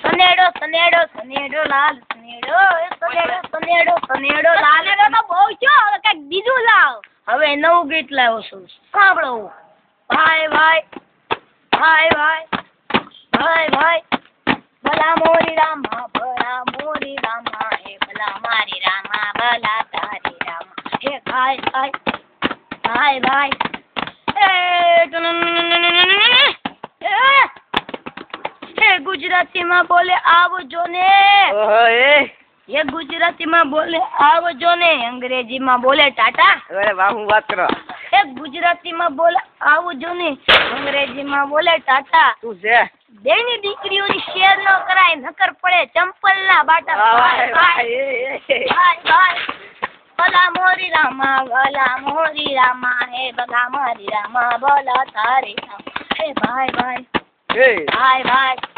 સનેડો સનેડો સનેડો લાલ સનેડો સનેડો સનેડો સનેડો લાલ સનેડો તો બહુ છો હવે કઈક બીજું લાવ હવે નવું ગીત લાવો છું સાંભળો ભાઈ ભાઈ ભાઈ ભાઈ ભાઈ ભાઈ ભલા મોરી રામા ભલા મોરી રામા હે ભલા મારી રામા ભલા તારી રામા હે ભાઈ ભાઈ ભાઈ ભાઈ ગુજરાતી માં બોલે આવજો ને ઓહ એ એ ગુજરાતી માં બોલે આવજો ને અંગ્રેજી માં બોલે Tata અરે બા હું વાત કર એક ગુજરાતી માં બોલે આવજો ને અંગ્રેજી માં બોલે Tata તું જે બેની દીકરીઓ ની શેર નો કરાય નકર પડે ચંપલ ના બાટા હા હા બોલા મોરી રામા બોલા મોરી રામા હે બગા મોરી રામા બોલા થારે એ બાય બાય એ બાય બાય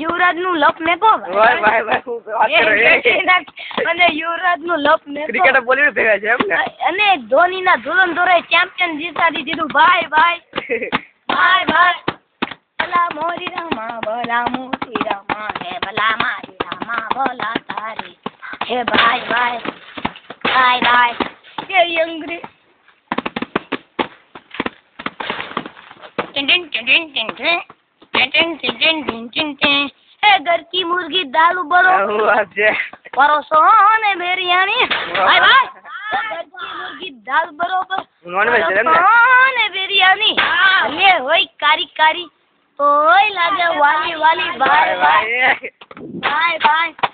યુવરાજ નું લપ ને કો ભાઈ અને યુવરાજ નું લપ ને ક્રિકેટ અને ધોની ના ધોરણ ધોરે ચેમ્પિયન જીતા દીધું ભાઈ ભાઈ ભાઈ ભાઈ ભલા મોરી રામા ભલા મોરી Okay, bye, bye. Bye, bye. Very hungry. घर की मुर्गी दाल उबलो हाँ, परोसों ने बिरयानी बाय बाय घर की मुर्गी दाल बरोबर परोसों ने बिरयानी ये होई कारी कारी तो लागे वाली वाली बाय बाय बाय बाय